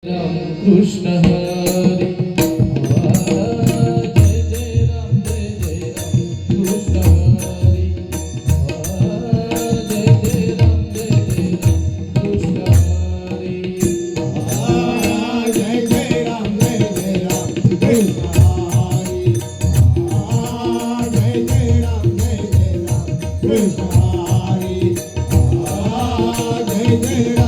Krishna Ram Ram Krishna Ram Jai Ram Jai Ram Jai Jai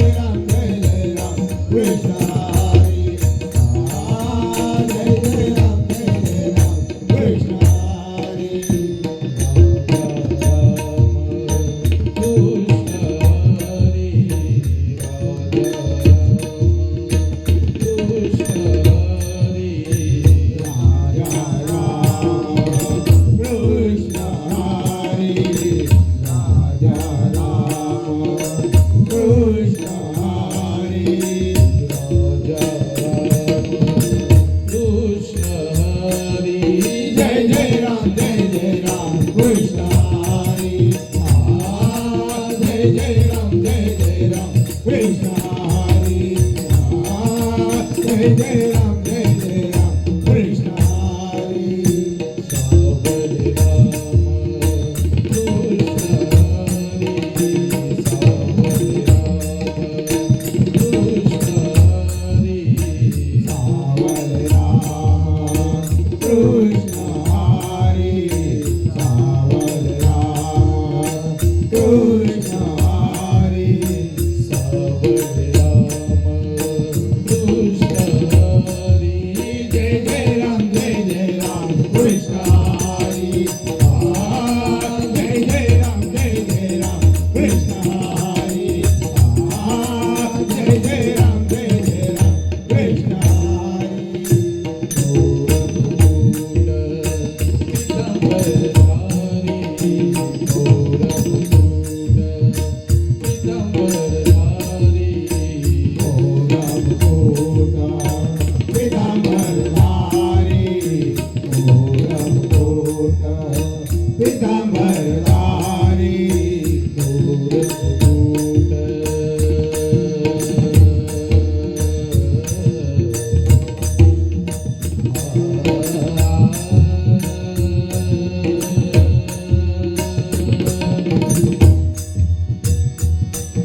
Yeah.